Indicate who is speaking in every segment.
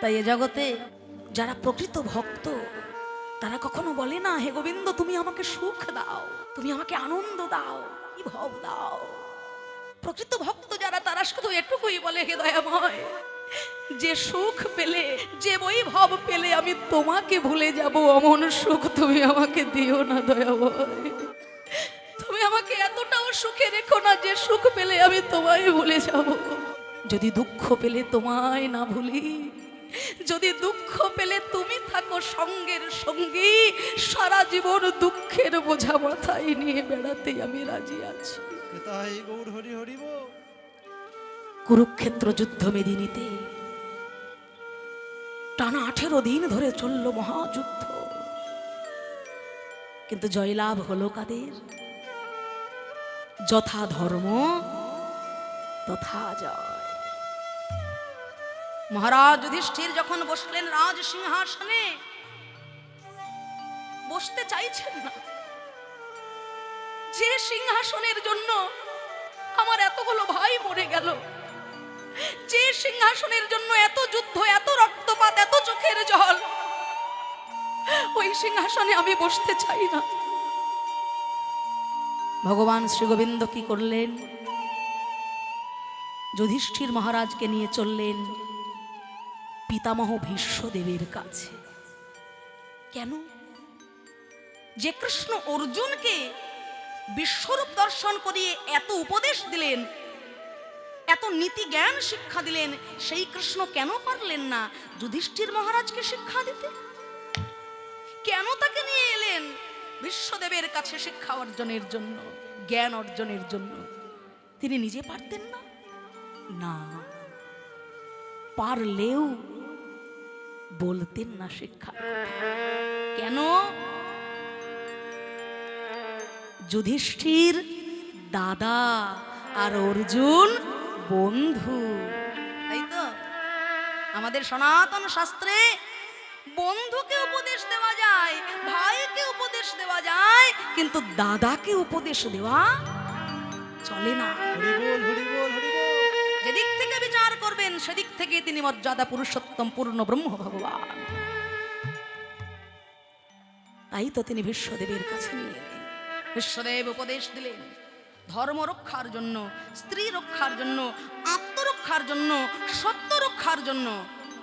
Speaker 1: তাই এ জগতে যারা প্রকৃত ভক্ত, তারা কখনো বলে না, হে গোবিন্দ, তুমি আমাকে সুখ দাও, তুমি আমাকে আনন্দ দাও ভব দাও। প্রকৃত ভক্ত যারা, তারা শুধু এটুকুই বলে, হে দয়াময়, যে সুখ পেলে, যে বৈভব পেলে আমি তোমাকে ভুলে যাব, অমন সুখ তুমি আমাকে দিও না, দয়াময়। তুমি আমাকে এতটাও সুখে রেখো না, যে সুখ পেলে আমি তোমায় ভুলে যাব। যদি দুঃখ পেলে তোমায় না ভুলি যদি দুঃখ পেলে তুমি থাকো সঙ্গের সঙ্গী সারা জীবন দুঃখের বোঝা মাথায় নিয়ে বেড়াতে আমি রাজি আছি। কুরুক্ষেত্র যুদ্ধ মেদিনীতে টানা আঠেরো দিন ধরে চলল মহাযুদ্ধ। কিন্তু জয়লাভ হলো কাদের? যথা ধর্ম তথা জয় মহারাজ যুধিষ্ঠির যখন বসলেন রাজ সিংহাসনে, বসতে চাইছেন না। যে সিংহাসনের জন্য আমার এতগুলো ভাই মরে গেল, যে সিংহাসনের জন্য এত যুদ্ধ, এত রক্তপাত, এত চোখের জল, ওই সিংহাসনে আমি বসতে চাই না। ভগবান শ্রী গোবিন্দ কি করলেন? যুধিষ্ঠির মহারাজকে নিয়ে চললেন। পিতামহ ভীষ্মদেবের কাছে। কেন? যে কৃষ্ণ অর্জুনকে বিশ্বরূপ দর্শন করিয়ে এত উপদেশ দিলেন, এত নীতি জ্ঞান শিক্ষা দিলেন, সেই কৃষ্ণ কেন পারলেন না? যুধিষ্ঠির মহারাজকে শিক্ষা দিতে? কেন তাকে নিয়ে এলেন বিশ্বদেবের কাছে শিক্ষা অর্জনের জন্য, জ্ঞান অর্জনের জন্য? তিনি নিজে পারতেন না? না, পারলেও বলতেন না শিক্ষা। কেন? যুধিষ্ঠির দাদা আর অর্জুন বন্ধু। তাই তো? আমাদের সনাতন শাস্ত্রে বন্ধুকে উপদেশ দেওয়া যায়, ভাইকে উপদেশ দেওয়া যায়, কিন্তু দাদাকে উপদেশ দেওয়া চলে না। সেদিক থেকে তিনি মর্যাদা পুরুষোত্তম, পূর্ণ ব্রহ্ম ভগবান। তাই তো তিনি বিশ্বদেবের কাছে নিয়ে এলেন। বিশ্বদেব উপদেশ দিলেন, ধর্ম রক্ষার জন্য, স্ত্রী রক্ষার জন্য, আত্মরক্ষার জন্য, সত্য রক্ষার জন্য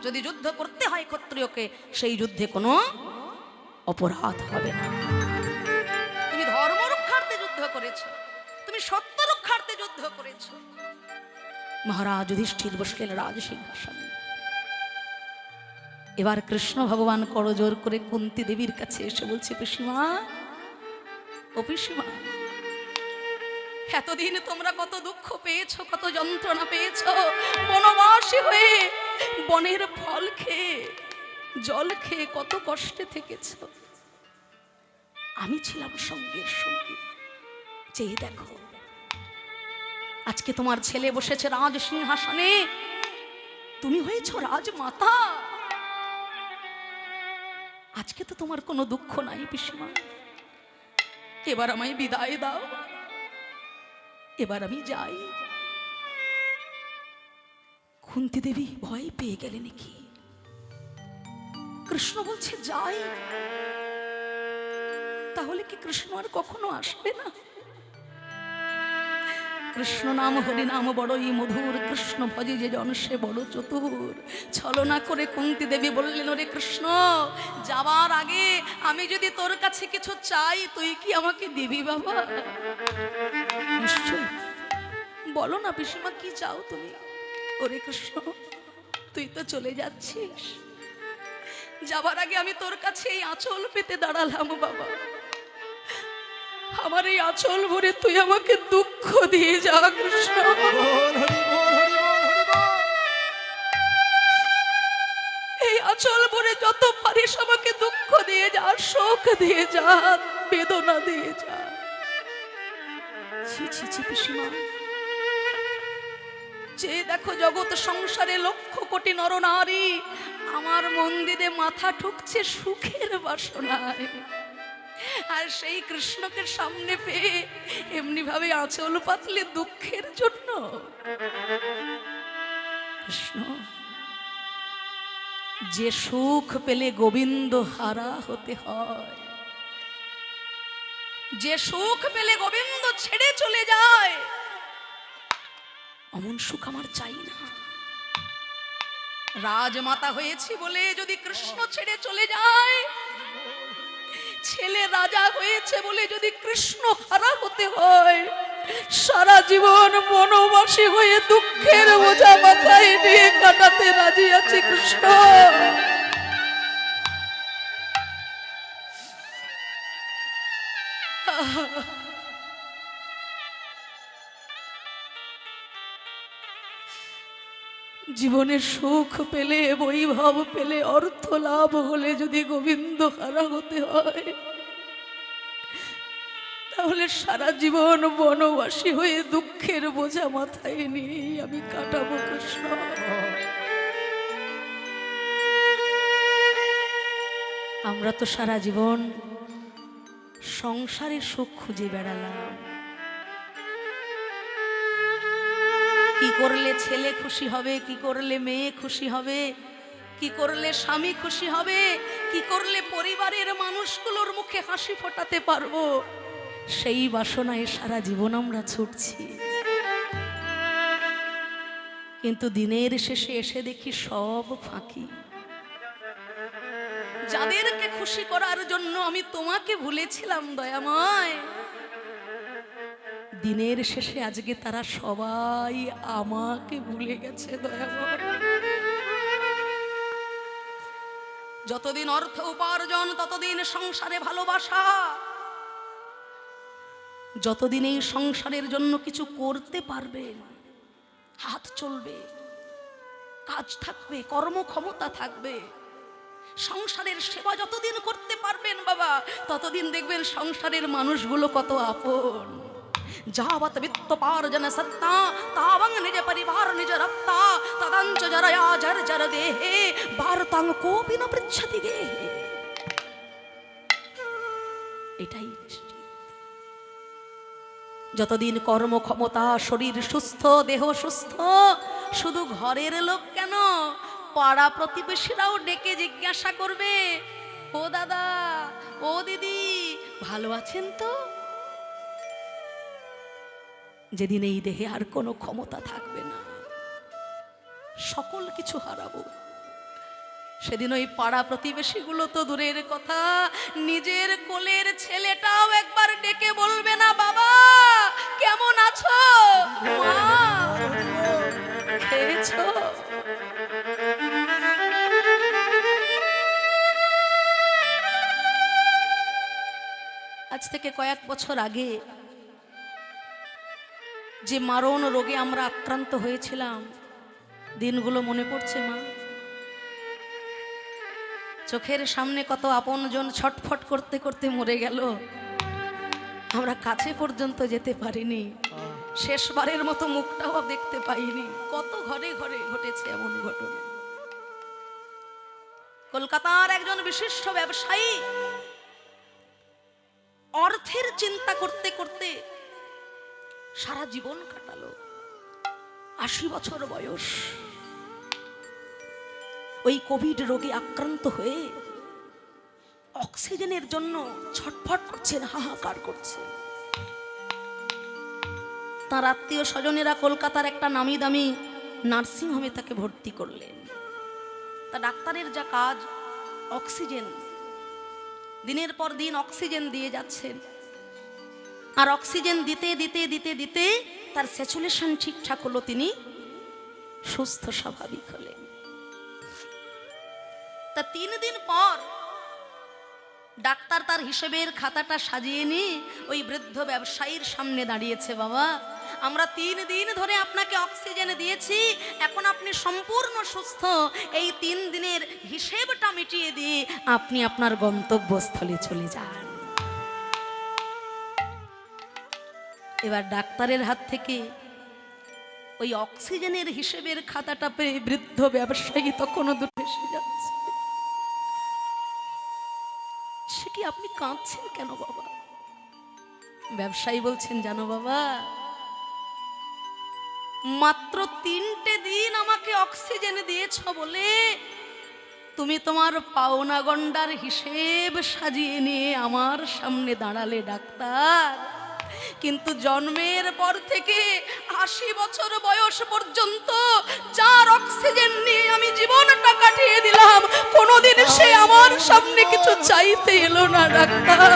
Speaker 1: যদি যুদ্ধ করতে হয় ক্ষত্রিয়কে, সেই যুদ্ধে কোনো অপরাধ হবে না। তুমি ধর্ম রক্ষার্থে যুদ্ধ করেছ, তুমি সত্য রক্ষার্থে যুদ্ধ করেছ। মহারাজ যুধিষ্ঠির বসলেন রাজ সিংহাসনে। এবার কৃষ্ণ ভগবান করজোর করে কুন্তি দেবীর কাছে এসে বলছে, পিসিমা, ও পিসিমা, এতদিন তোমরা কত দুঃখ পেয়েছ, কত যন্ত্রণা পেয়েছ, বনবাসী হয়ে বনের ফল খেয়ে, জল খেয়ে কত কষ্টে থেকেছ। আমি ছিলাম সঙ্গের সঙ্গে। চেয়ে দেখো আজকে তোমার ছেলে বসেছে রাজ সিংহাসনে তুমি হয়েছ রাজমাতা। আজকে তো তোমার কোনো দুঃখ নাই পিসিমা। এবার আমায় বিদায় দাও। এবার আমি যাই। কুন্তি দেবী ভয় পেয়ে গেলে নাকি? কৃষ্ণ বলছে, যাই। তাহলে কি কৃষ্ণ আর কখনো আসবে না? কৃষ্ণ নাম, হরি নাম, বড়ই মধুর কৃষ্ণ ভজে যে জন সে বড় চতুর। ছলনা করে কুন্তি দেবী বললেন, ওরে কৃষ্ণ যাবার আগে আমি যদি তোর কাছে কিছু চাই, তুই কি আমাকে দিবি বাবা? বলো না পিসিমা, কি চাও তুমি? ওরে কৃষ্ণ, তুই তো চলে যাচ্ছিস। যাবার আগে আমি তোর কাছে এই আঁচল পেতে দাঁড়ালাম বাবা। আমার এই আচল ভরে তুই আমাকে দুঃখ দিয়ে যা, কৃষ্ণ। এই আচল ভরে যত পারিস আমাকে দুঃখ দিয়ে যা, শোক দিয়ে যা, বেদনা দিয়ে যা। যে দেখো জগৎ সংসারে লক্ষ কোটি নরনারী আমার মন্দিরে মাথা ঠুকছে সুখের বাসনায়। আর সেই কৃষ্ণকে সামনে পেয়ে এমনি ভাবে আঁচল পাতলে দুঃখের জন্য। কৃষ্ণ, যে সুখ পেলে গোবিন্দ হারা হতে হয়, যে সুখ পেলে গোবিন্দ ছেড়ে চলে যায়, অমন সুখ আমার চাই না। রাজমাতা হয়েছি বলে যদি কৃষ্ণ ছেড়ে চলে যায় ছেলে রাজা হয়েছে বলে যদি কৃষ্ণ হারা হতে হয়, সারা জীবন বনবাসী হয়ে দুঃখের বোঝা মাথায় নিয়ে কাটাতে রাজি আছে কৃষ্ণ। জীবনে সুখ পেলে, বৈভব পেলে, অর্থ লাভ হলে যদি গোবিন্দ হারা হতে হয়, তাহলে সারা জীবন বনবাসী হয়ে দুঃখের বোঝা মাথায় নিয়েই আমি কাটাবো কৃষ্ণ। আমরা তো সারা জীবন সংসারে সুখ খুঁজে বেড়ালাম। কি করলে ছেলে খুশি হবে, কি করলে মেয়ে খুশি হবে, কি করলে স্বামী খুশি হবে, কি করলে পরিবারের মানুষগুলোর মুখে হাসি ফোটাতে পারব, সেই বাসনায় সারা জীবন আমরা ছুটছি। কিন্তু দিনের শেষে এসে দেখি সব ফাঁকি। যাদেরকে খুশি করার জন্য আমি তোমাকে ভুলেছিলাম, দয়াময়। দিনের শেষে আজকে তারা সবাই আমাকে ভুলে গেছে যতদিন অর্থ উপার্জন, ততদিন সংসারে ভালোবাসা। যতদিন এই সংসারের জন্য কিছু করতে পারবেন হাত চলবে, কাজ থাকবে, কর্মক্ষমতা থাকবে, সংসারের সেবা যতদিন করতে পারবেন বাবা, ততদিন দেখবেন সংসারের মানুষগুলো কত আপন। যাবত বিত্তপার্জন সত্তা তাবং নিজ পরিবার নিজ রক্তা তদঞ্চ জরয়া জর দেহে ভারতাং কোপি ন পৃচ্ছতি গেহে এটাই। যতদিন কর্মক্ষমতা শরীর সুস্থ দেহ সুস্থ শুধু ঘরের লোক কেন পাড়া প্রতিবেশীরাও ডেকে জিজ্ঞাসা করবে, ও দাদা, ও দিদি, ভালো আছেন তো? যেদিন এই দেহে আর কোনো ক্ষমতা থাকবে না। সকল কিছু হারাবো। সেদিন ওই পাড়া প্রতিবেশীগুলো তো দূরের কথা, নিজের কোলের ছেলেটাও একবার ডেকে বলবে না, বাবা, কেমন আছো? মা আজ থেকে কয়েক বছর আগে যে মারণ রোগে আমরা আক্রান্ত হয়েছিলাম। দিনগুলো মনে পড়ছে, মা। চোখের সামনে কত আপনজন ছটফট করতে করতে মরে গেল। আমরা কাছে পর্যন্ত যেতে পারিনি। শেষবারের মতো মুখটাও দেখতে পাইনি। কত ঘরে ঘরে ঘটেছে এমন ঘটনা। কলকাতার একজন বিশিষ্ট ব্যবসায়ী অর্থের চিন্তা করতে করতে সারা জীবন কাটালো। আশি বছর বয়স। ওই কোভিড রোগে আক্রান্ত হয়ে অক্সিজেনের জন্য ছটফট করছেন, হাহাকার করছে তার আত্মীয় স্বজনেরা কলকাতার একটা নামি দামি নার্সিংহোমে তাকে ভর্তি করলেন। তা ডাক্তারের যা কাজ, অক্সিজেন। দিনের পর দিন অক্সিজেন দিয়ে যাচ্ছেন। আর অক্সিজেন দিতে দিতে দিতে দিতে তার স্যাচুলেশন ঠিকঠাক হলো তিনি সুস্থ, স্বাভাবিক হলেন। তা তিন দিন পর ডাক্তার তার হিসেবের খাতাটা সাজিয়ে নিয়ে ওই বৃদ্ধ ব্যবসায়ীর সামনে দাঁড়িয়েছে, বাবা। আমরা তিন দিন ধরে আপনাকে অক্সিজেন দিয়েছি, এখন আপনি সম্পূর্ণ সুস্থ। এই তিন দিনের হিসেবটা মিটিয়ে দিয়ে আপনি আপনার গন্তব্যস্থলে চলে যান। এবার ডাক্তারের হাত থেকে ওই অক্সিজেনের হিসেবের খাতাটা পেয়ে বৃদ্ধ ব্যবসায়ী তখনও দূরে এসে যাচ্ছে। সে কি আপনি কাঁদছেন কেন বাবা? ব্যবসায়ী বলছেন, জানো বাবা, মাত্র তিনটে দিন আমাকে অক্সিজেন দিয়েছ বলে তুমি তোমার পাওনা গন্ডার হিসেব সাজিয়ে নিয়ে আমার সামনে দাঁড়ালে ডাক্তার। কিন্তু জন্মের পর থেকে আশি বছর বয়স পর্যন্ত যার অক্সিজেন নিয়ে আমি জীবনটা কাটিয়ে দিলাম কোনোদিন সে আমার সামনে কিছু চাইতে এলো না ডাক্তার।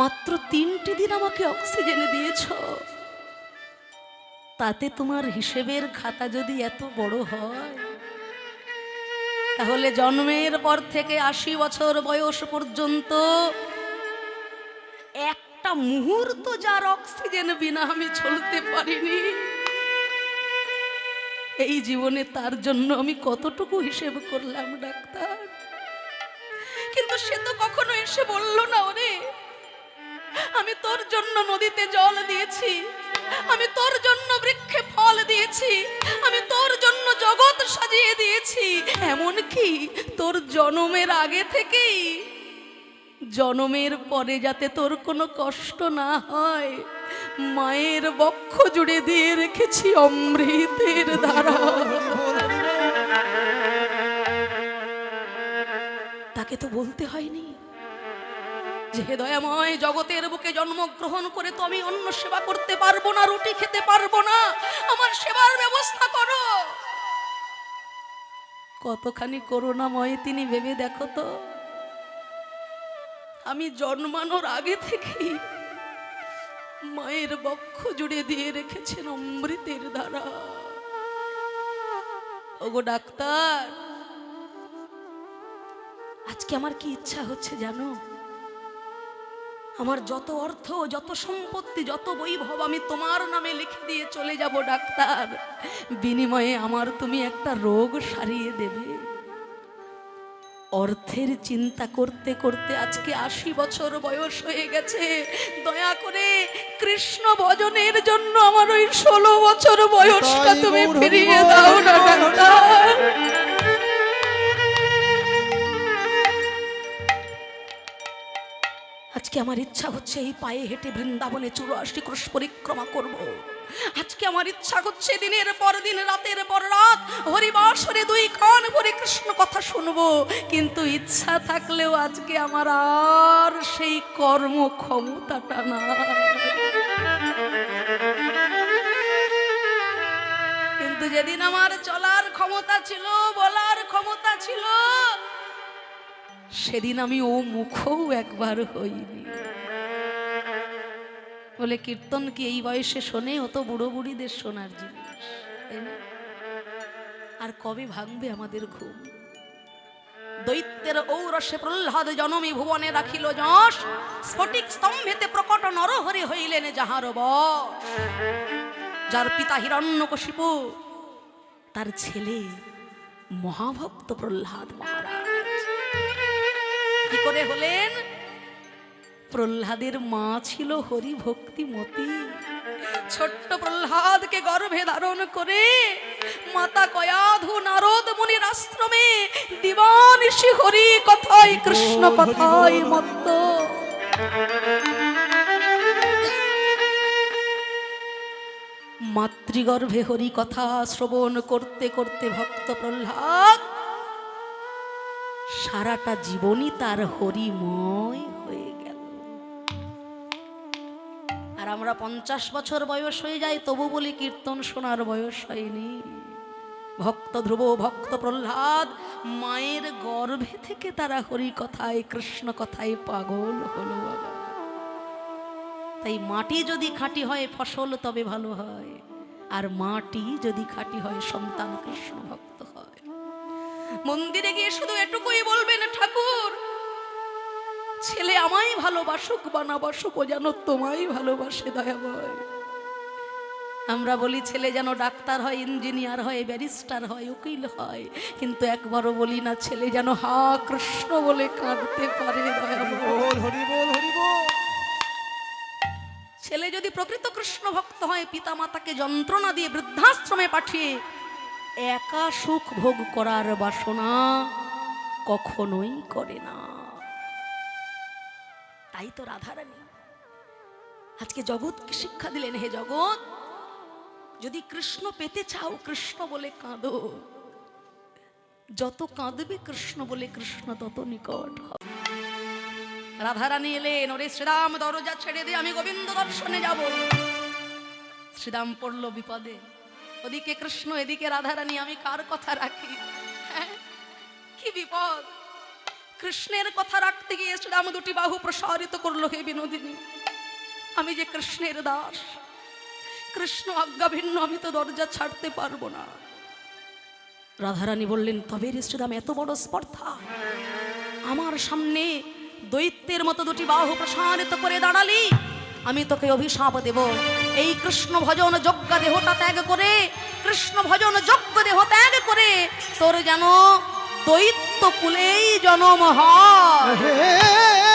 Speaker 1: মাত্র তিনটি দিন আমাকে অক্সিজেন দিয়েছ। তাতে তোমার হিসেবের খাতা যদি এত বড় হয়? তাহলে জন্মের পর থেকে আশি বছর বয়স পর্যন্ত একটা মুহূর্ত যার অক্সিজেন বিনা আমি চলতে পারিনি। এই জীবনে তার জন্য আমি কতটুকু হিসেব করলাম, ডাক্তার? কিন্তু সে তো কখনো এসে বলল না, ওরে, আমি তোর জন্য নদীতে জল দিয়েছি। আমি তোর জন্য বৃক্ষে ফল দিয়েছি। আমি তোর জন্য জগৎ সাজিয়ে দিয়েছি। এমন কি তোর জনমের আগে থেকেই, জনমের পরে যাতে তোর কোনো কষ্ট না হয়, মায়ের বক্ষ জুড়ে দিয়ে রেখেছি অমৃতের ধারা। তাকে তো বলতে হয়নি। যে দয়াময় জগতের বুকে জন্মগ্রহণ করে তো আমি অন্য সেবা করতে পারব না, রুটি খেতে পারব না। আমার সেবার ব্যবস্থা করো। কতখানি করুণাময় তিনি ভেবে দেখো তো। আমি জন্মানোর আগে থেকেই মায়ের বক্ষ জুড়ে দিয়ে রেখেছেন অমৃতের ধারা ওগো ডাক্তার, আজকে আমার কি ইচ্ছা হচ্ছে জানো? আমার যত অর্থ যত সম্পত্তি যত বৈভব আমি তোমার নামে লিখে দিয়ে চলে যাব ডাক্তার। বিনিময়ে আমার তুমি একটা রোগ সারিয়ে দেবে। অর্থের চিন্তা করতে করতে আজকে আশি বছর বয়স হয়ে গেছে। দয়া করে কৃষ্ণ ভজনের জন্য আমার ওই ষোলো বছর বয়সটা তুমি ফিরিয়ে দাও না ডাক্তার। আজকে আমার ইচ্ছা হচ্ছে এই পায়ে হেঁটে বৃন্দাবনে চুরাশি ক্রোশ পরিক্রমা করব। আজকে আমার ইচ্ছা হচ্ছে দিনের পর দিন, রাতের পর রাত হরিবাসরে দুই কান ভরে কৃষ্ণ কথা শুনব কিন্তু ইচ্ছা থাকলেও আজকে আমার আর সেই কর্ম ক্ষমতাটা না কিন্তু যেদিন আমার চলার ক্ষমতা ছিল, বলার ক্ষমতা ছিল সেদিন আমি ও মুখও একবার হইনি। বলে, কীর্তন কি এই বয়সে শোনে? ও তো বুড়ো বুড়িদের শোনার জিনিস? আর কবে ভাঙবে আমাদের ঘুম? দৈত্যের ঔরসে প্রহ্লাদ জনমী ভুবনে রাখিল যশ। স্ফটিক স্তম্ভেতে প্রকট নরহরি হইলেন যাহার বশ। যার পিতা হিরণ্যকশিপু, তার ছেলে মহাভক্ত প্রহ্লাদ মহারাজ। কি করে হলেন? প্রহ্লাদের মা ছিল হরি ভক্তিমতী ছোট্ট প্রহ্লাদকে গর্ভে ধারণ করে মাতা কয়াধু নারদ মুনির আশ্রমে দিবানিশি হরি কথায় কৃষ্ণ কথায় মত্ত। মাতৃগর্ভে হরি কথা শ্রবণ করতে করতে ভক্ত প্রহ্লাদ সারাটা জীবনই তার হরিময় হয়ে গেল। আর আমরা পঞ্চাশ বছর বয়স হয়ে যাই তবু বলি কীর্তন শোনার বয়স হয়নি। ভক্ত ধ্রুব, ভক্ত প্রহ্লাদ, মায়ের গর্ভে থেকে তারা হরি কথায়, কৃষ্ণ কথায় পাগল হলো তাই মাটি যদি খাঁটি হয়, ফসল তবে ভালো হয়। আর মাটি যদি খাঁটি হয়, সন্তান কৃষ্ণ ভক্ত। মন্দিরে গিয়ে শুধু এটুকুই বলবেন ঠাকুর ছেলে আমায় ভালোবাসুক বা না বাসুক ও যেন তোমায় ভালোবাসে দয়াময়। আমরা বলি ছেলে যেন ডাক্তার হয় ইঞ্জিনিয়ার হয় ব্যারিস্টার হয় উকিল হয় কিন্তু একবারও বলি না ছেলে যেন হা কৃষ্ণ বলে কাঁদতে পারে ছেলে যদি প্রকৃত কৃষ্ণ ভক্ত হয় পিতা মাতাকে যন্ত্রণা দিয়ে বৃদ্ধাশ্রমে পাঠিয়ে একা সুখ ভোগ করার বাসনা কখনোই করে না। তাই তো রাধারানী, আজকে জগৎকে শিক্ষা দিলেন, হে জগৎ, যদি কৃষ্ণ পেতে চাও, কৃষ্ণ বলে কাঁদো। যত কাঁদবে কৃষ্ণ বলে কৃষ্ণ, তত নিকট হবে। রাধারানী এলেন, ওরে শ্রীরাম, দরজা ছেড়ে দিয়ে আমি গোবিন্দ দর্শনে যাব। শ্রীরাম পড়ল বিপদে। ওদিকে কৃষ্ণ, এদিকে রাধারানী, আমি কার কথা রাখি? হ্যাঁ? কি বিপদ? কৃষ্ণের কথা রাখতে গিয়ে শ্রীরাম দুটি বাহু প্রসারিত করল হে বিনোদিনী। আমি যে কৃষ্ণের দাস, কৃষ্ণ আজ্ঞা ভিন্ন, আমি তো দরজা ছাড়তে পারব না। রাধারানী বললেন, তবে রে শ্রীরাম, এত বড় স্পর্ধা। আমার সামনে দৈত্যের মতো দুটি বাহু প্রসারিত করে দাঁড়ালি। আমি তোকে অভিশাপ দেব। এই কৃষ্ণ ভজন যজ্ঞ দেহটা ত্যাগ করে, কৃষ্ণ ভজন যজ্ঞ দেহ ত্যাগ করে তোর যেন দৈত্য কুলেই জনম হয়।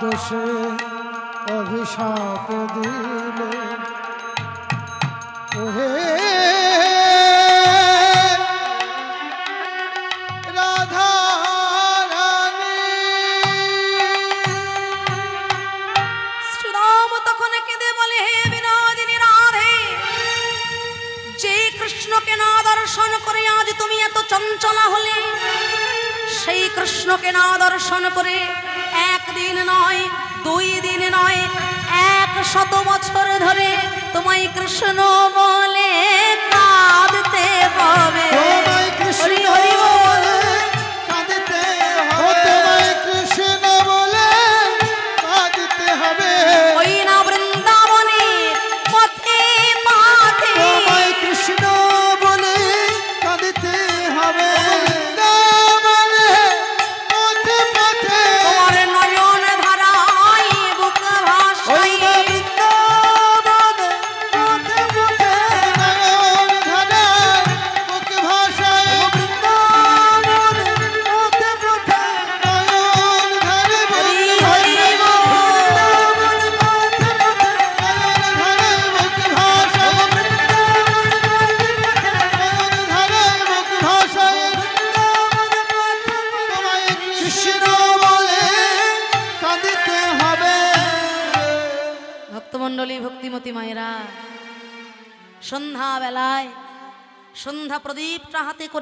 Speaker 2: দোষে অভিশাপ দিলে ওহে
Speaker 1: দর্শন করে তুমি এত চঞ্চলা হলে, সেই কৃষ্ণকে না দর্শন করে একদিন নয় দুই দিন নয় এক শত বছর ধরে তোমায় কৃষ্ণ বলে কাঁদতে হবে।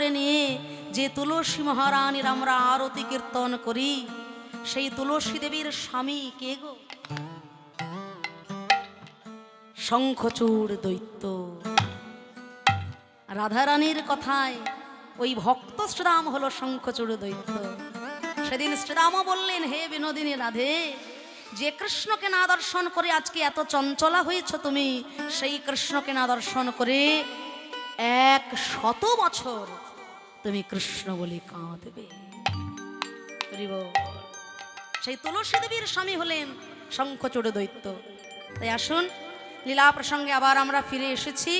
Speaker 1: করে নিয়ে যে তুলসী মহারানীর আমরা আরতি কীর্তন করি, সেই তুলসী দেবীর স্বামী কে গো? শঙ্খচূড় দৈত্য। রাধারানীর কথায় ওই ভক্ত শ্রীরাম হলো শঙ্খচূড় দৈত্য। সেদিন শ্রীরামও বললেন, হে বিনোদিনী রাধে, যে কৃষ্ণকে না দর্শন করে আজকে এত চঞ্চলা হয়েছ তুমি, সেই কৃষ্ণকে না দর্শন করে এক শত বছর তুমি কৃষ্ণ বলে কাঁদবে। সেই তুলসী দেবীর স্বামী হলেন শঙ্খচূড় দৈত্য। তাই আসুন, লীলা প্রসঙ্গে আবার আমরা ফিরে এসেছি।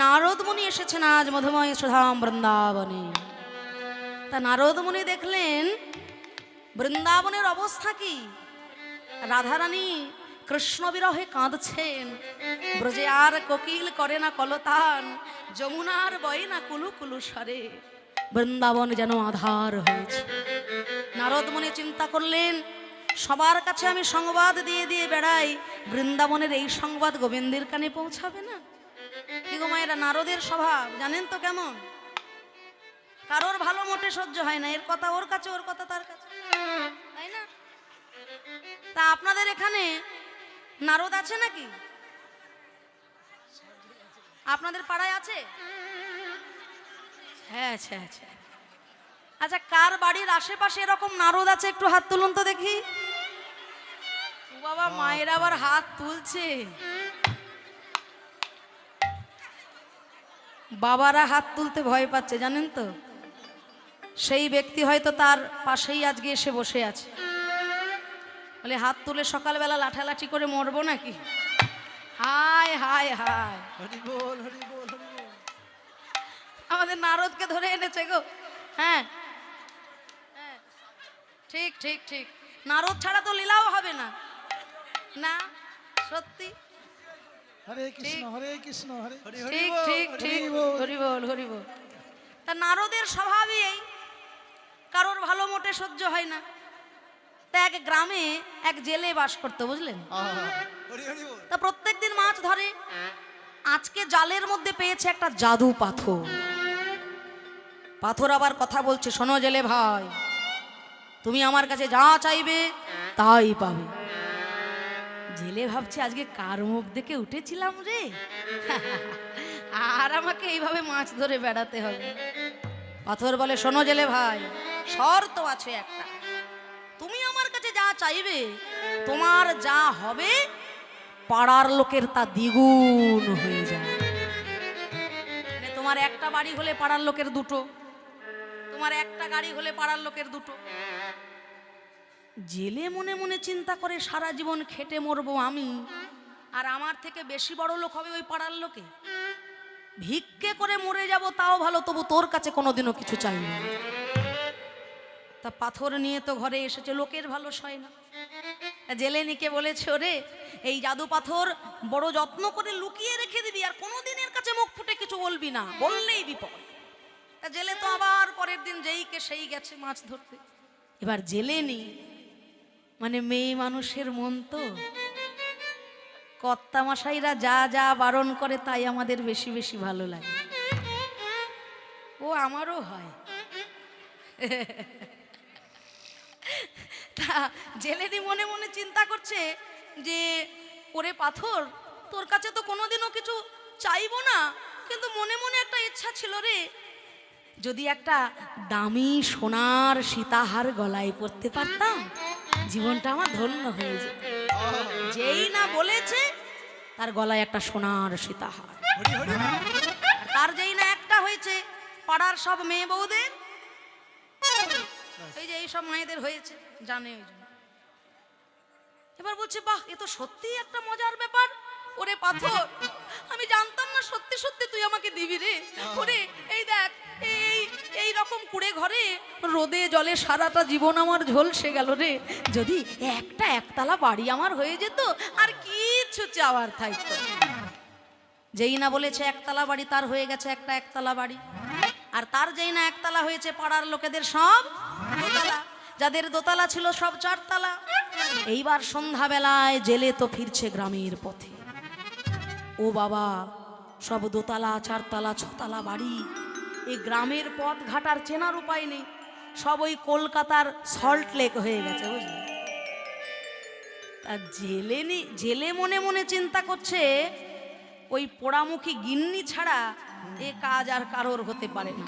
Speaker 1: নারদ মুনি এসেছেন আজ মধুময় সুধাম বৃন্দাবনে। তা নারদ মুনি দেখলেন বৃন্দাবনের অবস্থা কি? রাধারানী কৃষ্ণ বিরহে কাঁদছেন। ব্রজে আর কোকিল করে না কলতান, যমুনার বয়ে না কুলু কুলু সরে বৃন্দাবন যেন আধার হয়েছে। নারদ মুনি চিন্তা করলেন, সবার কাছে আমি সংবাদ দিয়ে দিয়ে বেড়াই, বৃন্দাবনের এই সংবাদ গোবিন্দের কানে পৌঁছাবে না? গো মায়েরা, নারদের স্বভাব, জানেন তো কেমন? কারোর ভালো মোটে সহ্য হয় না, এর কথা ওর কাছে, ওর কথা তার কাছে। তাই না? তা আপনাদের এখানে নারদ আছে নাকি? আপনাদের পাড়ায় আছে? হ্যাঁ আচ্ছা আচ্ছা আচ্ছা কার বাড়ির আশেপাশে এরকম নারদ আছে? একটু হাত তুলুন তো দেখি। ও বাবা মায়ের আবার হাত তুলছে। বাবারা হাত তুলতে ভয় পাচ্ছে জানেন তো? সেই ব্যক্তি হয়তো তার পাশেই আজকে এসে বসে আছে। বলে হাত তুলে সকালবেলা লাঠালাঠি করে মরবো নাকি? হায় হায় হায়।
Speaker 2: হরি বল হরি বল
Speaker 1: আমাদের নারদকে ধরে এনেছে গো। হ্যাঁ। হ্যাঁ। ঠিক ঠিক ঠিক। নারদ ছাড়া তো লীলাও হবে না। না? সত্যি?
Speaker 2: হরে কৃষ্ণ হরে কৃষ্ণ হরে
Speaker 1: ঠিক ঠিক ঠিক।
Speaker 2: হরি বল
Speaker 1: হরি বল। তা নারদের স্বভাবই এই। কারোর ভালো মোটে সহ্য হয় না। তা এক গ্রামে এক জেলে বাস করতো বুঝলেন? তা প্রত্যেক দিন মাছ ধরে। আজকে জালের মধ্যে পেয়েছে একটা জাদু পাথর। পাথর আবার কথা বলছে শোনো জেলে ভাই তুমি আমার কাছে যা চাইবে তাই পাবে। জেলে ভাবছে আজকে কার মুখ দেখে উঠেছিলাম রে? আর আমাকে এইভাবে মাছ ধরে বেড়াতে হবে। পাথর বলে শোনো জেলে ভাই শর্ত আছে একটা। তুমি আমার কাছে যা চাইবে, তোমার যা হবে, পাড়ার লোকের তা দ্বিগুণ হয়ে যায়। মানে তোমার একটা বাড়ি হলে পাড়ার লোকের দুটো, তোমার একটা গাড়ি হলে পাড়ার লোকের দুটো। জেলে মনে মনে চিন্তা করে সারা জীবন খেটে মরবো আমি, আর আমার থেকে বেশি বড় লোক হবে ওই পাড়ার লোকে। ভিক্ষে করে মরে যাব, তাও ভালো, তবু তোর কাছে কোনোদিনও কিছু চাই না তা পাথর নিয়ে তো ঘরে এসেছে, লোকের ভালো সয় না। তা জেলে নিকে বলেছে, ওরে, এই জাদু পাথর বড় যত্ন করে লুকিয়ে রেখে দিবি, আর কোনোদিন এর কাছে মুখ ফুটে কিছু বলবি না, বললেই বিপদ। তা জেলে তো আবার পরের দিন যেই কে সেই গেছে মাছ ধরতে। এবার জেলে নি মানে মেয়ে মানুষের মন তো? কর্তা মশাইরা যা যা বারণ করে, তাই আমাদের বেশি বেশি ভালো লাগে। ও আমারও হয়। তা জেলেনি মনে মনে চিন্তা করছে যে, ওরে পাথর, তোর কাছে তো কোনোদিনও কিছু চাইব না, কিন্তু মনে মনে একটা ইচ্ছা ছিল রে। যদি একটা দামি সোনার সীতাহার গলায় পরতে পারতাম, জীবনটা আমার ধন্য হয়ে যেত। যেই না বলেছে, তার গলায় একটা সোনার সীতাহার। তার যেই না একটা হয়েছে, পাড়ার সব মেয়ে বউদের, এই যে এই সব মায়েদের হয়েছে। জানে ওই জন্য। এবার বলছে বাহ এ তো সত্যিই একটা মজার ব্যাপার। ওরে পাথর আমি জানতাম না সত্যি সত্যি তুই আমাকে দিবি রে। ওরে এই দেখ এই এই রকম কুড়ে ঘরে রোদে জলে সারাটা জীবন আমার ঝলসে গেল রে। যদি একটা একতলা বাড়ি আমার হয়ে যেত আর কিচ্ছু চাওয়ার থাকতো যেই না বলেছে একতলা বাড়ি তার হয়ে গেছে একটা একতলা বাড়ি। আর তার যেই না একতলা হয়েছে পাড়ার লোকেদের সব যাদের দোতলা ছিল সব চারতলা। এইবার সন্ধ্যাবেলায় জেলে তো ফিরছে গ্রামের পথে। ও বাবা, সব দোতলা, চারতলা, ছতলা বাড়ি। এই গ্রামের পথ ঘাটার চেনার উপায় নেই। সব ওই কলকাতার সল্ট লেক হয়ে গেছে, বুঝলি? তা জেলে জেলে মনে মনে চিন্তা করছে, ওই পোড়ামুখী গিন্নি ছাড়া এ কাজ আর কারোর হতে পারে না।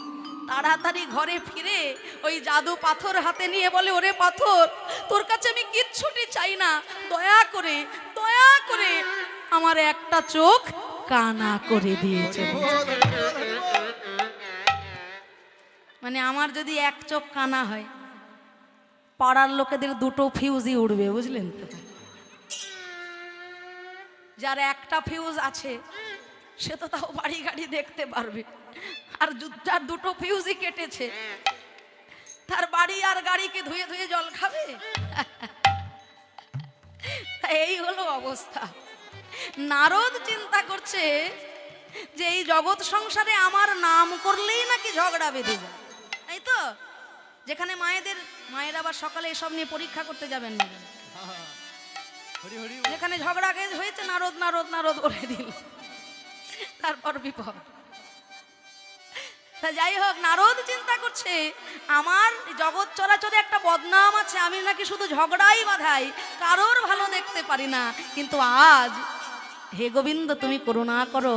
Speaker 1: তাড়াতাড়ি ঘরে ফিরে ওই জাদু পাথর হাতে নিয়ে বলে, ওরে পাথর, তোর কাছে আমি কিচ্ছুটি চাই না। দয়া করে দয়া করে আমার একটা চোখ কানা করে দিয়েছে মানে আমার যদি এক চোখ কানা হয়, পাড়ার লোকেদের দুটো ফিউজই উড়বে, বুঝলেন তো? যার একটা ফিউজ আছে সে তো তাও বাড়ি গাড়ি দেখতে পারবে। আর যার দুটো ফিউজই কেটেছে। তার বাড়ি আর গাড়িকে ধুয়ে ধুয়ে জল খাবে? এই হলো অবস্থা। নারদ চিন্তা করছে যে এই জগৎ সংসারে আমার নাম করলেই নাকি ঝগড়া বেঁধে যায়। তাই তো? যেখানে মায়েদের মায়ের আবার সকালে এসব নিয়ে পরীক্ষা করতে যাবেন না যেখানে ঝগড়া হয়েছে নারদ নারদ নারদ করে দিল। তারপর বিপদ। তা যাই হোক, নারদ চিন্তা করছে, আমার জগৎ চলাচলে একটা বদনাম আছে, আমি নাকি শুধু ঝগড়াই বাধাই, কারোর ভালো দেখতে পারি না। কিন্তু আজ, হে গোবিন্দ, তুমি করুণা করো,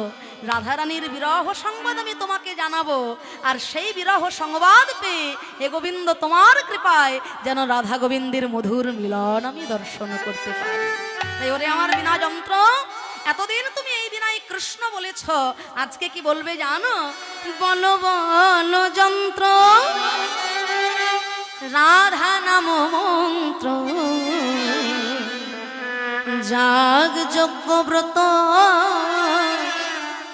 Speaker 1: রাধারানীর বিরহ সংবাদ আমি তোমাকে জানাব, আর সেই বিরহ সংবাদ পেয়ে হে গোবিন্দ, তোমার কৃপায় যেন রাধা গোবিন্দের মধুর মিলন আমি দর্শন করতে পারি। তাই ওরে আমার বিনা যন্ত্র এতদিন তুমি এই দিনাই কৃষ্ণ বলেছ। আজকে কি বলবে জানো? বল যন্ত্র। রাধা নাম মন্ত্র। যাগ যজ্ঞব্রত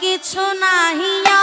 Speaker 1: কিছু
Speaker 2: নাহিয়া